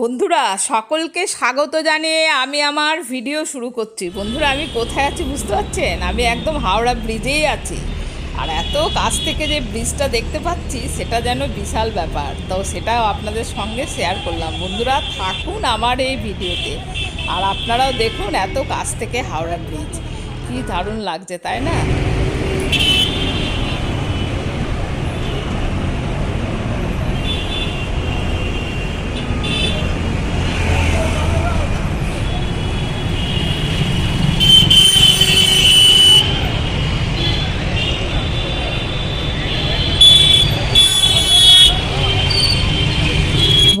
বন্ধুরা, সকলকে স্বাগত জানিয়ে আমি আমার ভিডিও শুরু করছি। বন্ধুরা, আমি কোথায় আছি বুঝতে পারছেন? আমি একদম হাওড়া ব্রিজেই আছি। আর এত কাছ থেকে যে ব্রিজটা দেখতে পাচ্ছি, সেটা যেন বিশাল ব্যাপার। তো সেটাও আপনাদের সঙ্গে শেয়ার করলাম। বন্ধুরা, থাকুন আমার এই ভিডিওতে। আর আপনারাও দেখুন এত কাছ থেকে হাওড়া ব্রিজ। কি দারুণ লাগছে, তাই না?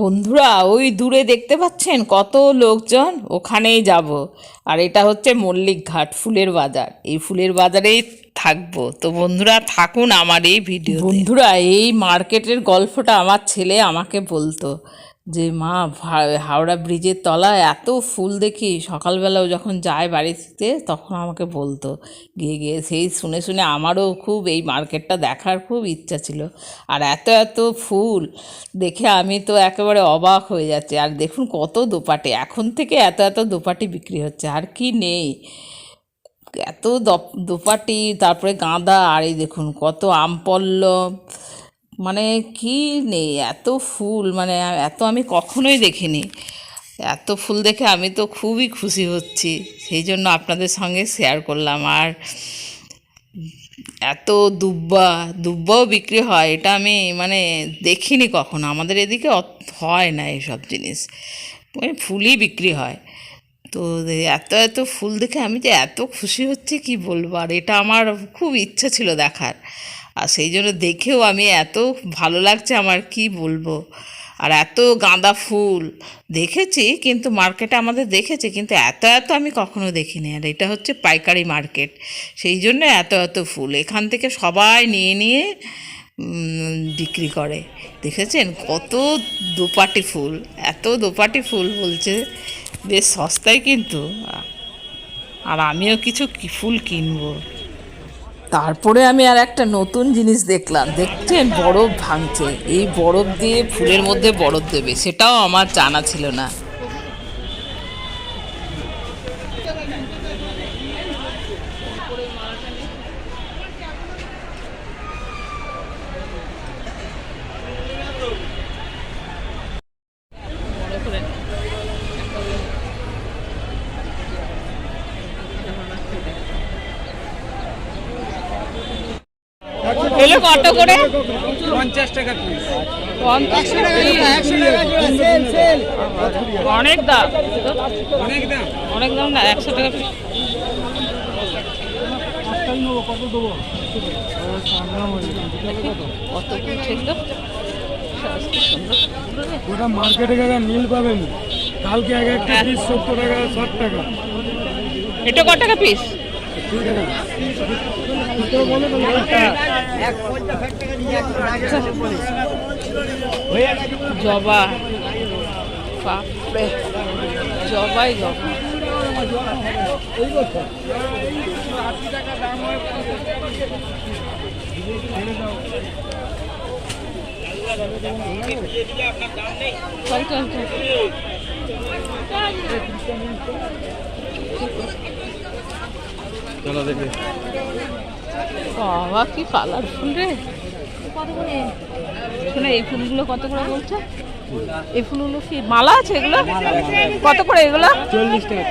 বন্ধুরা, ওই দূরে দেখতে পাচ্ছেন কত লোকজন? ওখানেই যাব। আর এটা হচ্ছে মল্লিক ঘাট, ফুলের বাজার। এই ফুলের বাজারেই থাকব। তো বন্ধুরা, থাকুন আমার এই ভিডিও বন্ধুরা, এই মার্কেটের গল্পটা আমার ছেলে আমাকে বলতো। যে মা হাওড়া ব্রিজের তলায় এত ফুল দেখি, সকালবেলাও যখন যায় বাড়িতে তখন আমাকে বলতো। গিয়ে গিয়ে সেই শুনে শুনে আমারও খুব এই মার্কেটটা দেখার খুব ইচ্ছা ছিল। আর এত এত ফুল দেখে আমি তো একেবারে অবাক হয়ে যাচ্ছি। আর দেখুন কত দোপাটি, এখন থেকে এত এত দোপাটি বিক্রি হচ্ছে, আর কি নেই। এত দপ- দোপাটি, তারপরে গাঁদা, আর এই দেখুন কত আম আমপল্লব মানে কি নেই? এত ফুল মানে এত আমি কখনোই দেখিনি। এত ফুল দেখে আমি তো খুবই খুশি হচ্ছি। সেই জন্য আপনাদের সঙ্গে শেয়ার করলাম। আর এত দুব্বা, দুব্বাও বিক্রি হয়, এটা আমি মানে দেখিনি কখনো। আমাদের এদিকে হয় না এইসব জিনিস। ফুলই বিক্রি হয়। তো এত এত ফুল দেখে আমি যে এত খুশি হচ্ছে, কি বলব? আর এটা আমার খুব ইচ্ছা ছিল দেখার। আর সেই জন্য দেখেও আমি এত ভালো লাগছে আমার, কি বলব? আর এত গাঁদা ফুল দেখেছি, কিন্তু মার্কেটে আমাদের দেখেছি, কিন্তু এত এত আমি কখনো দেখিনি। আর এটা হচ্ছে পাইকারি মার্কেট সেই জন্য এত এত ফুল। এখান থেকে সবাই নিয়ে নিয়ে বিক্রি করে। দেখেছেন? কত দোপাটি ফুল, এত দোপাটি ফুল বলছে, বেশ সস্তায় কিন্তু। আর আমিও কিছু ফুল কিনবো? তারপরে আমি আর একটা নতুন জিনিস দেখলাম। দেখছেন বরফ ভাঙছে। এই বরফ দিয়ে ফুলের মধ্যে বরফ দেবে, সেটাও আমার জানা ছিল না। এলো কত করে? পঞ্চাশ টাকা পিস পঞ্চাশ অনেক দাম। অনেক দাম। অনেক দাম না একশো টাকা পিস ওটা মার্কেটে গেলে নীল পাবেন। কালকে এক একটা হ্যাঁ। পিস সত্তর টাকা ষাট টাকা। এটা কত টাকা পিস জবা। বাপরে জবাই জবা। চল চল চল। চলো দেখি বাবা কি কালারফুল রে। শোনো এই ফুলগুলো কত করে বলছো? এই ফুলগুলো কি মালা আছে এগুলো? কত করে এগুলো? চল্লিশ টাকা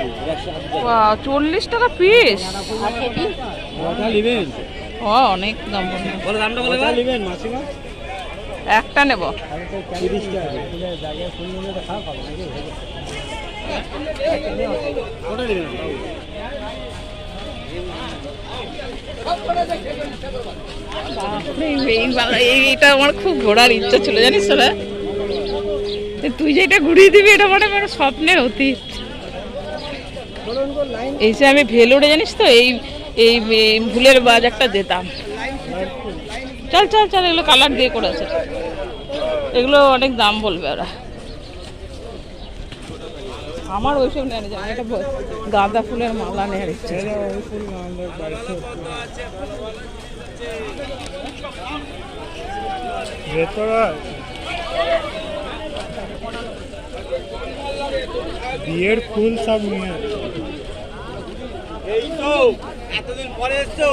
চল্লিশ টাকা পিস ও অনেক দাম একটা নেব। টাকা। এইটা আমার খুব ঘোরার ইচ্ছা ছিল, জানিস তোরা তুই যেটা ঘুরিয়ে দিবি, এটা মানে আমার স্বপ্নের অতীত। এই যে আমি ভেলোরে, জানিস তো, এই এই ফুলের বাজারটা যেতাম। চল চল চল, এগুলো কালার দিয়ে করেছে। এগুলো অনেক দাম বলবে ওরা। আমার ওইসব নেওয়ার জানি এটা গাঁদা ফুলের মালা নেওয়ার ইচ্ছে বিয়ের ফুল সব নিয়ে এই তো। এতদিন পরে এসছো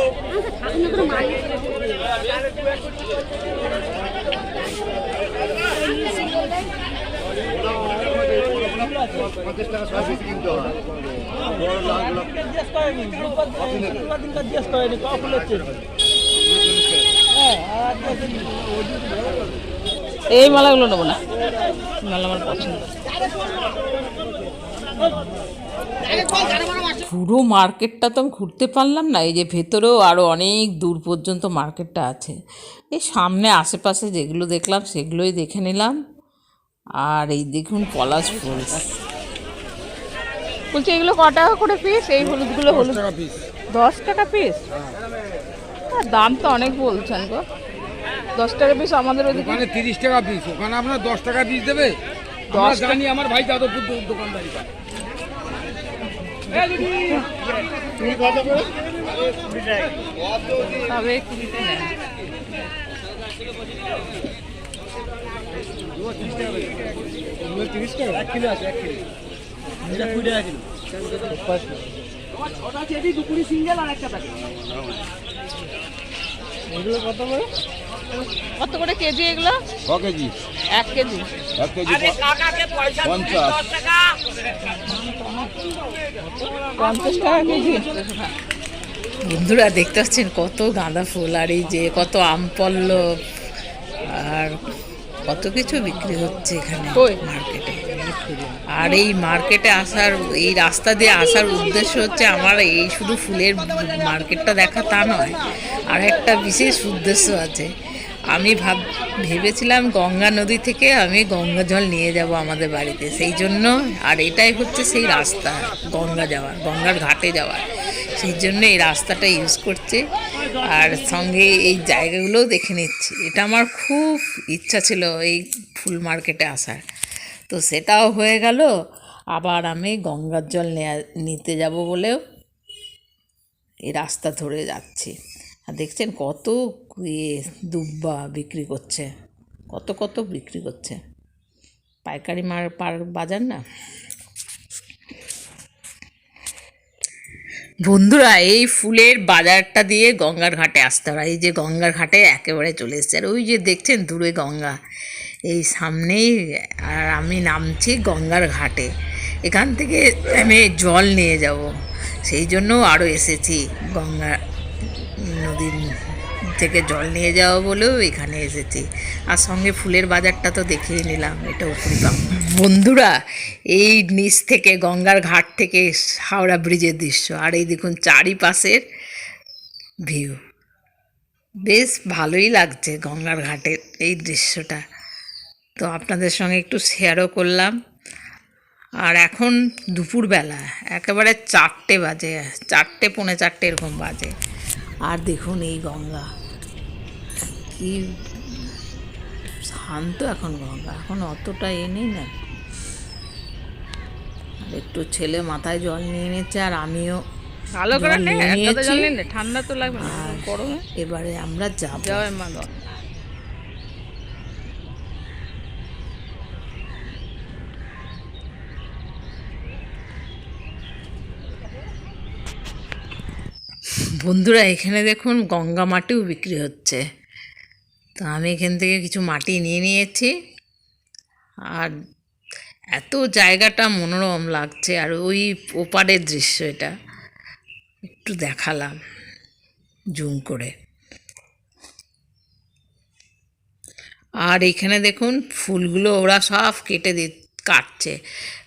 এই মালাগুলো নেব না। মালা আমার পছন্দ। পুরো মার্কেটটা তো আমি ঘুরতে পারলাম না, এই যে ভেতরেও আরও অনেক দূর পর্যন্ত মার্কেটটা আছে। এই সামনে আশেপাশে যেগুলো দেখলাম, সেগুলোই দেখে নিলাম। আর এই দেখুন পলাশ ফুল। বলছি এগুলো ক টাকা করে পিস এই হলুদগুলো হলুদ। টাকা পিস দশ টাকা পিস দাম তো অনেক বলছেন গো। দশ টাকা পিস আমাদের ওখানে তিরিশ টাকা পিস ওখানে আপনার দশ টাকা পিস দেবে। দশ জানি আমার ভাই যাদবপুর দোকানদারি করে। তুমি কত করে তবে কত করে কত করে কেজি এগুলো? ক কেজি? এক কেজি। এক কেজি পঞ্চাশ। পঞ্চাশ টাকা কেজি? বন্ধুরা দেখতে পাচ্ছেন কত গাঁদা ফুল আর এই যে কত আম পল্লব আর কত কিছু বিক্রি হচ্ছে এখানে মার্কেটে আর এই মার্কেটে আসার এই রাস্তা দিয়ে আসার উদ্দেশ্য হচ্ছে আমার এই শুধু ফুলের মার্কেটটা দেখা তা নয় আর একটা বিশেষ উদ্দেশ্য আছে। আমি ভাব ভেবেছিলাম গঙ্গা নদী থেকে আমি গঙ্গা জল নিয়ে যাব আমাদের বাড়িতে সেই জন্য আর এটাই হচ্ছে সেই রাস্তা গঙ্গা যাওয়ার গঙ্গার ঘাটে যাওয়ার। সেই জন্য এই রাস্তাটা ইউজ করছে। আর সঙ্গে এই জায়গাগুলোও দেখে নিচ্ছি। এটা আমার খুব ইচ্ছা ছিল এই ফুল মার্কেটে আসার। তো সেটাও হয়ে গেল। আবার আমি গঙ্গার জল নিতে যাব বলেও এই রাস্তা ধরে যাচ্ছি। আর দেখছেন কত ইয়ে দুব্বা বিক্রি করছে। কত কত বিক্রি করছে। পাইকারি মার, পার বাজার না? বন্ধুরা, এই ফুলের বাজারটা দিয়ে গঙ্গার ঘাটে আসতে হয়। এই যে গঙ্গার ঘাটে একেবারে চলে এসছে। আর ওই যে দেখছেন, দূরে গঙ্গা। এই সামনেই, আর আমি নামছি গঙ্গার ঘাটে। এখান থেকে আমি জল নিয়ে যাব। সেই জন্য আরও এসেছি গঙ্গা নদীর থেকে জল নিয়ে যাওয়া বলেও এখানে এসেছি। আর সঙ্গে ফুলের বাজারটা তো দেখেই নিলাম, এটা উপরি বন্ধুরা, এই নিচ থেকে গঙ্গার ঘাট থেকে হাওড়া ব্রিজের দৃশ্য, আর এই দেখুন চারিপাশের ভিউ। বেশ ভালোই লাগছে গঙ্গার ঘাটের এই দৃশ্যটা। তো আপনাদের সঙ্গে একটু শেয়ারও করলাম। আর এখন দুপুরবেলা, একেবারে চারটে বাজে, চারটে, পৌনে চারটে এরকম বাজে। আর দেখুন এই গঙ্গা। কি? শান্ত এখন গঙ্গা। এখন অতটা এ নেই না। আর একটু ছেলে মাথায় জল নিয়ে নিচ্ছে আর আমিও ভালো করে। নে ঠান্ডা তো লাগবে গরমে এবারে আমরা যাব। জয় মা বন্ধুরা এখানে দেখুন গঙ্গা মাটিও বিক্রি হচ্ছে। তো আমি এখান থেকে কিছু মাটি নিয়ে নিয়েছি। আর এত জায়গাটা মনোরম লাগছে আর ওই ওপারের দৃশ্য এটা। একটু দেখালাম, জুম করে। আর এখানে দেখুন, ফুলগুলো ওরা সব কেটে দি, কাটছে।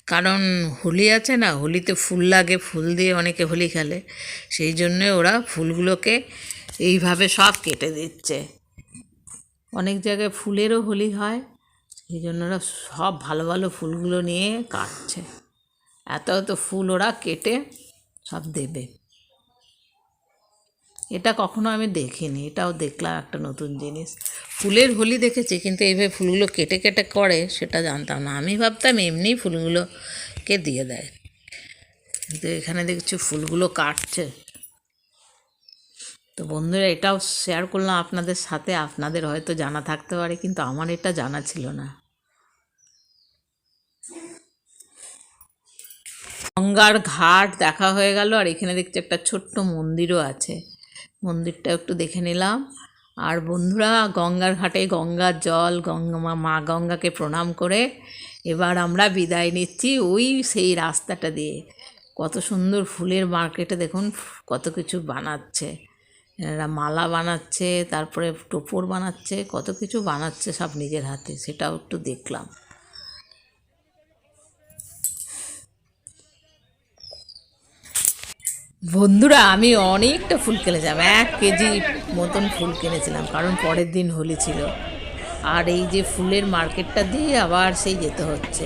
কারণ হোলি আছে না, হোলিতে ফুল লাগে, ফুল দিয়ে অনেকে হোলি খেলে। সেই জন্য ওরা ফুলগুলোকে এইভাবে সব কেটে দিচ্ছে। অনেক জায়গায় ফুলেরও হোলি হয়, সেই জন্য ওরা সব ভালো ভালো ফুলগুলো নিয়ে কাটছে। এত এত ফুল ওরা কেটে সব দেবে। এটা কখনো আমি দেখিনি, এটাও দেখলাম একটা নতুন জিনিস। ফুলের হোলি দেখেছি, কিন্তু এইভাবে ফুলগুলো কেটে কেটে করে সেটা জানতাম না। আমি ভাবতাম এমনি ফুলগুলোকে দিয়ে দেয়। কিন্তু এখানে দেখছি ফুলগুলো কাটছে। তো বন্ধুরা, এটাও শেয়ার করলাম আপনাদের সাথে। আপনাদের হয়তো জানা থাকতে পারে, কিন্তু আমার এটা জানা ছিল না। গঙ্গার ঘাট দেখা হয়ে গেল, আর এখানে দেখছি একটা ছোট্ট মন্দিরও আছে। মন্দিরটা একটু দেখে নিলাম। আর বন্ধুরা, গঙ্গার ঘাটে গঙ্গার জল, গঙ্গা মা গঙ্গাকে প্রণাম করে এবার আমরা বিদায় নিচ্ছি ওই সেই রাস্তাটা দিয়ে। কত সুন্দর ফুলের মার্কেটে দেখুন, কত কিছু বানাচ্ছে। এরা মালা বানাচ্ছে, তারপরে টোপর বানাচ্ছে, কত কিছু বানাচ্ছে সব নিজের হাতে, সেটাও একটু দেখলাম। বন্ধুরা, আমি অনেকটা ফুল কিনেছিলাম, এক কেজি মতন ফুল কিনেছিলাম, কারণ পরের দিন হোলি ছিল। আর এই যে ফুলের মার্কেটটা দিয়ে আবার সেই যেতে হচ্ছে।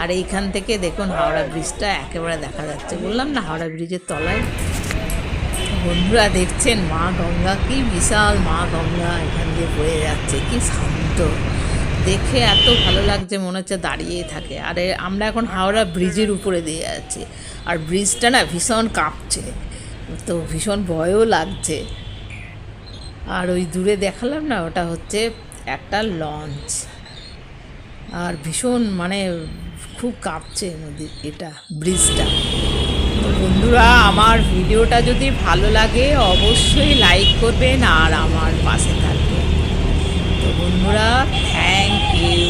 আর এইখান থেকে দেখুন হাওড়া ব্রিজটা একেবারে দেখা যাচ্ছে। বললাম না, হাওড়া ব্রিজের তলায় বন্ধুরা দেখছেন মা গঙ্গা, কি বিশাল মা গঙ্গা এখান দিয়ে বয়ে যাচ্ছে, কি শান্ত। দেখে এত ভালো লাগছে, মনে হচ্ছে দাঁড়িয়েই থাকে। আর, আমরা এখন হাওড়া ব্রিজের উপরে দিয়ে যাচ্ছি। আর ব্রিজটা না ভীষণ কাঁপছে, তো ভীষণ ভয়ও লাগছে। আর ওই দূরে দেখালাম না, ওটা হচ্ছে একটা লঞ্চ। আর ভীষণ মানে খুব কাঁপছে নদী, এটা ব্রিজটা। তো বন্ধুরা, আমার ভিডিওটা যদি ভালো লাগে, অবশ্যই লাইক করবেন আর আমার পাশে থাকবেন। তো বন্ধুরা থ্যাংক ইউ